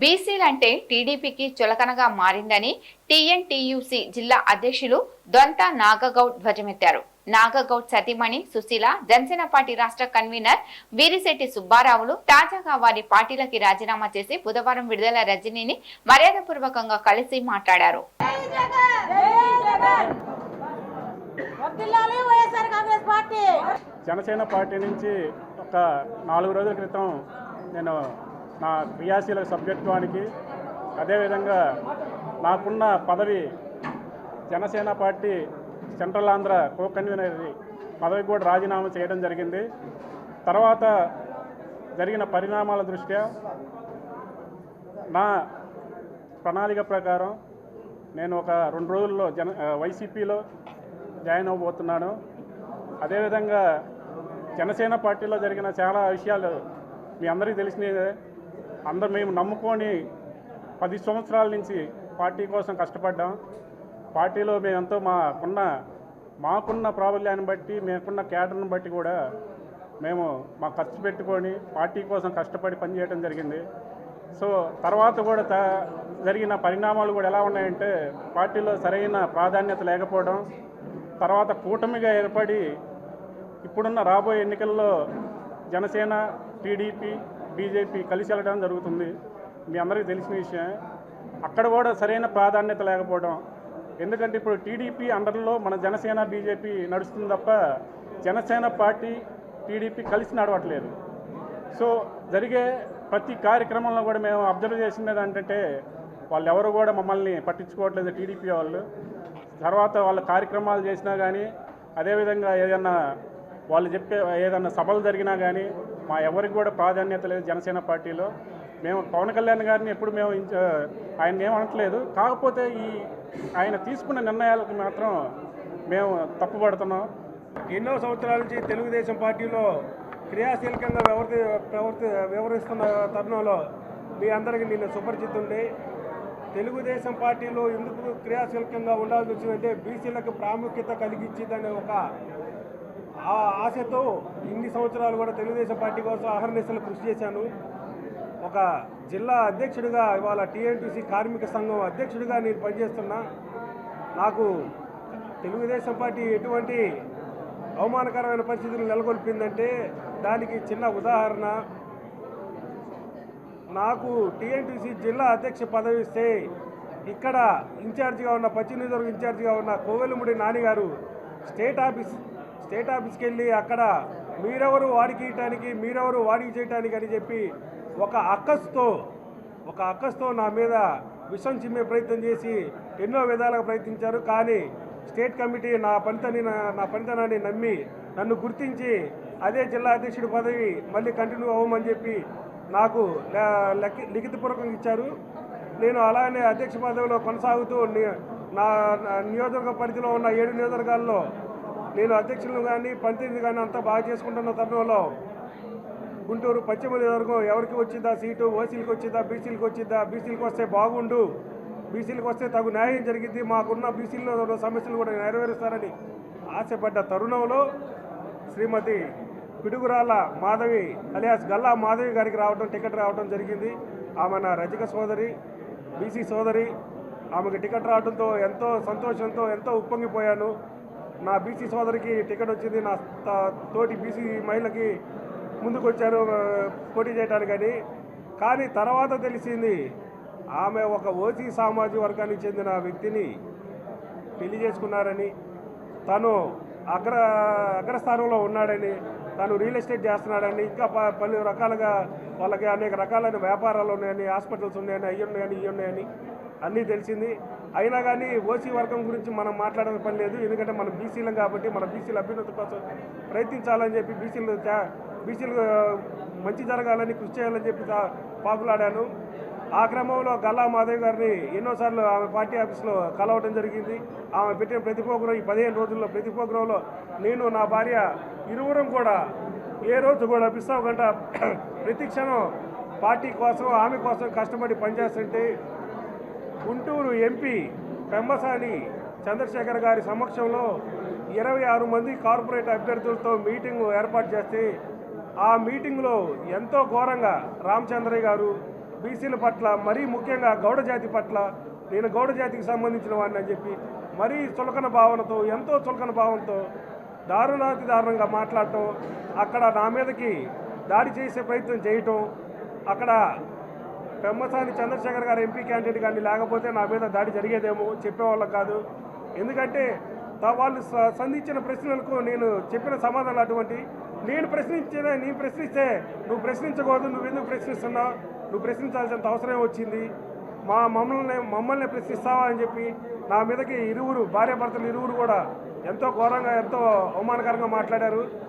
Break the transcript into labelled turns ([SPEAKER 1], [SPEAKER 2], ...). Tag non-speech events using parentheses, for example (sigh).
[SPEAKER 1] బీసీలంటే టీడీపీకి చులకనగా మారిందని టీఎన్టీయూసీ జిల్లా అధ్యక్షులు దొంత నాగగౌడ్ ధ్వజమెత్తారు. నాగగౌడ్ సతీమణి సుశీల జనసేన పార్టీ రాష్ట్ర కన్వీనర్ వీరిశెట్టి సుబ్బారావులు తాజాగా వారి పార్టీలకి రాజీనామా చేసి బుధవారం విడుదల రజనీని మర్యాదపూర్వకంగా కలిసి మాట్లాడారు.
[SPEAKER 2] జనసేన పార్టీ నుంచి ఒక నాలుగు రోజుల క్రితం నేను నా క్రియాశీల సభ్యత్వానికి అదేవిధంగా నాకున్న పదవి Janasena party central Andhra co convener పదవి కూడా రాజీనామా చేయడం జరిగింది. తర్వాత జరిగిన పరిణామాల దృష్ట్యా నా ప్రణాళిక ప్రకారం నేను ఒక రెండు రోజుల్లో జన వైసీపీలో జాయిన్ అవ్వబోతున్నాను. అదేవిధంగా జనసేన పార్టీలో జరిగిన చాలా విషయాలు మీ అందరికీ తెలిసినదే అందరు మేము నమ్ముకొని పది సంవత్సరాల నుంచి పార్టీ కోసం కష్టపడ్డాం. పార్టీలో మేము ఎంతో మాకున్న మాకున్న ప్రాబల్యాన్ని బట్టి మేకున్న క్యాడర్ని బట్టి కూడా మేము మా ఖర్చు పెట్టుకొని పార్టీ కోసం కష్టపడి పనిచేయడం జరిగింది. సో తర్వాత కూడా త జరిగిన పరిణామాలు కూడా ఎలా ఉన్నాయంటే పార్టీలో సరైన ప్రాధాన్యత లేకపోవడం తర్వాత కూటమిగా ఏర్పడి ఇప్పుడున్న రాబోయే ఎన్నికల్లో జనసేన టీడీపీ బీజేపీ కలిసి వెళ్ళడం జరుగుతుంది. మీ అందరికీ తెలిసిన విషయం అక్కడ కూడా సరైన ప్రాధాన్యత లేకపోవడం. ఎందుకంటే ఇప్పుడు టీడీపీ అండర్లో మన జనసేన బీజేపీ నడుస్తుంది తప్ప జనసేన పార్టీ టీడీపీ కలిసి నడవట్లేదు. సో జరిగే ప్రతి కార్యక్రమంలో కూడా మేము అబ్జర్వ్ చేసింది ఏంటంటే వాళ్ళు ఎవరు కూడా మమ్మల్ని పట్టించుకోవట్లేదు టీడీపీ వాళ్ళు. తర్వాత వాళ్ళ కార్యక్రమాలు చేసినా కానీ అదేవిధంగా ఏదైనా వాళ్ళు చెప్పే ఏదైనా సభలు జరిగినా కానీ మా ఎవరికి కూడా ప్రాధాన్యత లేదు జనసేన పార్టీలో. మేము పవన్ కళ్యాణ్ గారిని ఎప్పుడు మేము ఆయన ఏమనట్లేదు కాకపోతే ఈ ఆయన తీసుకున్న నిర్ణయాలకు మాత్రం మేము తప్పుపడుతున్నాం.
[SPEAKER 3] ఎన్నో సంవత్సరాల నుంచి తెలుగుదేశం పార్టీలో క్రియాశీలకంగా వ్యవహరి ప్రవర్తి వ్యవహరిస్తున్న తరుణంలో మీ అందరికీ నేను సుపరిచితుండే తెలుగుదేశం పార్టీలో ఎందుకు క్రియాశీలకంగా ఉండాల్సి వచ్చిందంటే బీసీలకు ప్రాముఖ్యత కలిగించిందనే ఒక ఆ ఆశతో ఇన్ని సంవత్సరాలు కూడా తెలుగుదేశం పార్టీ కోసం అహర్నిశలు కృషి చేశాను. ఒక జిల్లా అధ్యక్షుడిగా ఇవాళ టీఎన్టీసీ కార్మిక సంఘం అధ్యక్షుడిగా నేను పనిచేస్తున్నా. నాకు తెలుగుదేశం పార్టీ ఎటువంటి అవమానకరమైన పరిస్థితులు నెలకొల్పిందంటే దానికి చిన్న ఉదాహరణ. నాకు టీఎన్టీసీ జిల్లా అధ్యక్ష పదవి ఇస్తే ఇక్కడ ఇన్ఛార్జిగా ఉన్న పశ్చిమ నియోజకవర్గం ఇన్ఛార్జిగా ఉన్న కోవెలముడి నానిగారు స్టేట్ ఆఫీస్ స్టేట్ ఆఫీస్కి వెళ్ళి అక్కడ మీరెవరు వాడికి ఇయటానికి మీరెవరు వాడికి చేయటానికి అని చెప్పి ఒక అక్కస్తో ఒక అక్కస్తో నా మీద విషం చిమ్మే ప్రయత్నం చేసి ఎన్నో విధాలుగా ప్రయత్నించారు. కానీ స్టేట్ కమిటీ నా పనితని నా పనితనాన్ని నమ్మి నన్ను గుర్తించి అదే జిల్లా అధ్యక్షుడి పదవి మళ్ళీ కంటిన్యూ అవ్వమని చెప్పి నాకు లిఖితపూర్వకంగా ఇచ్చారు. నేను అలానే అధ్యక్ష పదవిలో కొనసాగుతూ నా నా నియోజకవర్గ పరిధిలో ఉన్న ఏడు నియోజకవర్గాల్లో నేను అధ్యక్షులను కానీ పంచాయతీ కానీ అంతా బాగా చేసుకుంటున్న తరుణంలో గుంటూరు పశ్చిమ నియోజకవర్గం ఎవరికి వచ్చిందా సీటు? ఓసీలకు వచ్చిందా? బీసీలకు వచ్చిందా? బీసీలకు వస్తే బాగుండు. బీసీలకు వస్తే తగు న్యాయం జరిగింది మాకున్న బీసీల్లో ఉన్న సమస్యలు కూడా నెరవేరుస్తారని ఆశపడ్డ తరుణంలో శ్రీమతి పిడుగురాల మాధవి అలియాస్ గల్లా మాధవి గారికి రావడం టికెట్ రావడం జరిగింది. ఆమె నా రజక సోదరి బీసీ సోదరి. ఆమెకు టికెట్ రావడంతో ఎంతో సంతోషంతో ఎంతో ఉప్పొంగిపోయాను. నా బీసీ సోదరికి టికెట్ వచ్చింది. నా త- తోటి బీసీ మహిళకి ముందుకు వచ్చారు పోటీ చేయడానికని కానీ తర్వాత తెలిసింది ఆమె ఒక ఓసీ సామాజిక వర్గానికి చెందిన వ్యక్తిని పెళ్ళి చేసుకున్నారని. తను అగ్ర అగ్రస్థానంలో ఉన్నాడని తను రియల్ ఎస్టేట్ చేస్తున్నాడని ఇంకా ప- పలు రకాలుగా వాళ్ళకి అనేక రకాలైన వ్యాపారాలు ఉన్నాయని హాస్పిటల్స్ ఉన్నాయని అవి ఉన్నాయని ఇవి ఉన్నాయని అన్నీ తెలిసింది. అయినా కానీ ఓసీ వర్గం గురించి మనం మాట్లాడని పని లేదు. ఎందుకంటే మనం బీసీలం కాబట్టి మన బీసీల అభ్యున్నతి కోసం ప్రయత్నించాలని చెప్పి బీసీలు బీసీలు మంచి జరగాలని కృషి చేయాలని చెప్పి పాకులాడాను. ఆ క్రమంలో గల్లా మాధవ్ గారిని ఎన్నోసార్లు ఆమె పార్టీ ఆఫీస్లో కలవడం జరిగింది. ఆమె పెట్టిన ప్రతి ప్రోగ్రాం ఈ పదిహేను రోజుల్లో ప్రతి ప్రోగ్రాంలో నేను నా భార్య ఇరువురం కూడా ఏ రోజు కూడా పిస్తావు గంట (clears throat) ప్రతి క్షణం పార్టీ కోసం ఆమె కోసం కష్టపడి పనిచేస్తుంటే గుంటూరు ఎంపీ పెమ్మసాని చంద్రశేఖర్ గారి సమక్షంలో ఇరవై ఆరు మంది కార్పొరేట్ అభ్యర్థులతో మీటింగ్ ఏర్పాటు చేస్తే ఆ మీటింగ్లో ఎంతో ఘోరంగా రామచంద్రయ్య గారు బీసీల పట్ల మరీ ముఖ్యంగా గౌడ జాతి పట్ల నేను గౌడ జాతికి సంబంధించిన వాడిని అని చెప్పి మరీ చులకన భావనతో ఎంతో చులకన భావంతో దారుణాతి దారుణంగా మాట్లాడటం అక్కడ నా మీదకి దాడి చేసే ప్రయత్నం చేయటం అక్కడ పెమ్మసాని చంద్రశేఖర్ గారు ఎంపీ క్యాండిడేట్ కానీ లేకపోతే నా మీద దాడి జరిగేదేమో చెప్పేవాళ్ళం కాదు. ఎందుకంటే వాళ్ళు సంధించిన ప్రశ్నలకు నేను చెప్పిన సమాధానం అటువంటి నేను ప్రశ్నించిన నేను ప్రశ్నిస్తే నువ్వు ప్రశ్నించకూడదు నువ్వు ఎందుకు ప్రశ్నిస్తున్నావు? నువ్వు ప్రశ్నించాల్సినంత అవసరం వచ్చింది. మా మమ్మల్ని మమ్మల్ని ప్రశ్నిస్తావా అని చెప్పి నా మీదకి ఇరువురు భార్యాభర్తలు ఇరువురు కూడా ఎంతో ఘోరంగా ఎంతో అవమానకరంగా మాట్లాడారు.